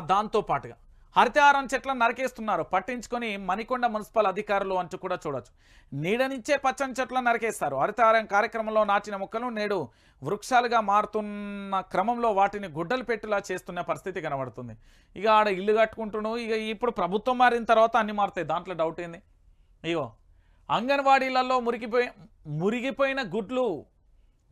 దాంతో పాటుగా. హరితహారం చెట్లను నరికేస్తున్నారు. పట్టించుకొని మణికొండ మున్సిపల్ అధికారులు అంటూ కూడా చూడొచ్చు. నీడనిచ్చే పచ్చని చెట్లను నరికేస్తారు. హరితహారం కార్యక్రమంలో నాటిన మొక్కలు నేడు వృక్షాలుగా మారుతున్న క్రమంలో వాటిని గుడ్డలు పెట్టులా చేస్తున్న పరిస్థితి కనబడుతుంది. ఇక ఆడ ఇల్లు కట్టుకుంటున్నావు. ఇక ఇప్పుడు ప్రభుత్వం మారిన తర్వాత అన్ని మారుతాయి. దాంట్లో డౌట్ ఏంది? ఇగో అంగన్వాడీలలో మురిగిపోయి మురిగిపోయిన గుడ్లు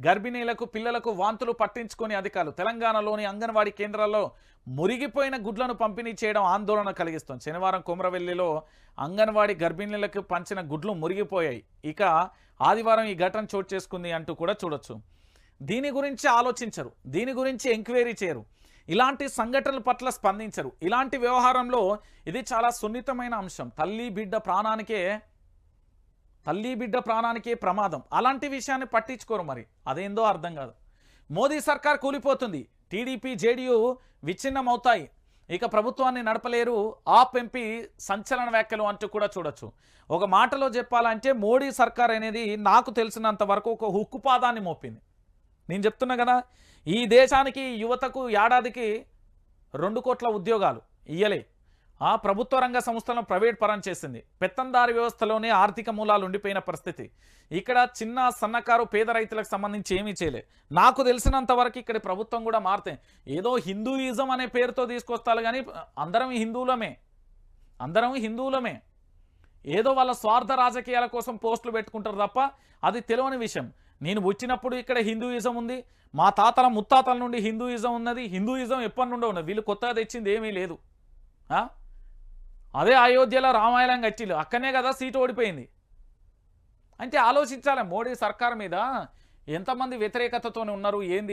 గర్భిణీలకు పిల్లలకు వాంతులు పట్టించుకొని అధికారులు. తెలంగాణలోని అంగన్వాడీ కేంద్రాల్లో మురిగిపోయిన గుడ్లను పంపిణీ చేయడం ఆందోళన కలిగిస్తుంది. శనివారం కుమరవెల్లిలో అంగన్వాడీ గర్భిణీలకు పంచిన గుడ్లు మురిగిపోయాయి. ఇక ఆదివారం ఈ ఘటన చోటు చేసుకుంది అంటూ కూడా చూడొచ్చు. దీని గురించి ఆలోచించరు. దీని గురించి ఎంక్వైరీ చేయరు. ఇలాంటి సంఘటనల పట్ల స్పందించరు. ఇలాంటి వ్యవహారంలో ఇది చాలా సున్నితమైన అంశం. తల్లి బిడ్డ ప్రాణానికే తల్లి బిడ్డ ప్రాణానికే ప్రమాదం. అలాంటి విషయాన్ని పట్టించుకోరు మరి. అదేందో అర్థం కాదు. మోదీ సర్కార్ కూలిపోతుంది. టీడీపీ జేడీయూ విచ్ఛిన్నమవుతాయి. ఇక ప్రభుత్వాన్ని నడపలేరు. ఆప్ ఎంపీ సంచలన వ్యాఖ్యలు అంటూ కూడా చూడొచ్చు. ఒక మాటలో చెప్పాలంటే మోడీ సర్కార్ అనేది నాకు తెలిసినంత వరకు ఒక హుక్కుపాదాన్ని మోపింది. నేను చెప్తున్నా కదా ఈ దేశానికి యువతకు ఏడాదికి రెండు కోట్ల ఉద్యోగాలు ఇయ్యలే. ఆ ప్రభుత్వ రంగ సంస్థలను ప్రైవేట్ పరం చేసింది. పెత్తందారి వ్యవస్థలోనే ఆర్థిక మూలాలు ఉండిపోయిన పరిస్థితి. ఇక్కడ చిన్న సన్నకారు పేద రైతులకు సంబంధించి ఏమీ చేయలే. నాకు తెలిసినంత వరకు ఇక్కడ ప్రభుత్వం కూడా మారితే. ఏదో హిందూయిజం అనే పేరుతో తీసుకొస్తారు కానీ అందరం హిందువులమే. అందరం హిందువులమే. ఏదో వాళ్ళ స్వార్థ రాజకీయాల కోసం పోస్టులు పెట్టుకుంటారు తప్ప అది తెలియని విషయం. నేను వచ్చినప్పుడు ఇక్కడ హిందూయిజం ఉంది. మా తాతల ముత్తాతల నుండి హిందూయిజం ఉన్నది. హిందూయిజం ఎప్పటి నుండో ఉన్నది. వీళ్ళు కొత్తగా తెచ్చింది ఏమీ లేదు. ఆ? అదే అయోధ్యలో రామాయణం కట్టిలు అక్కనే కదా సీటు ఓడిపోయింది. అంటే ఆలోచించాలి మోడీ సర్కార్ మీద ఎంతమంది వ్యతిరేకతతో ఉన్నారు ఏంది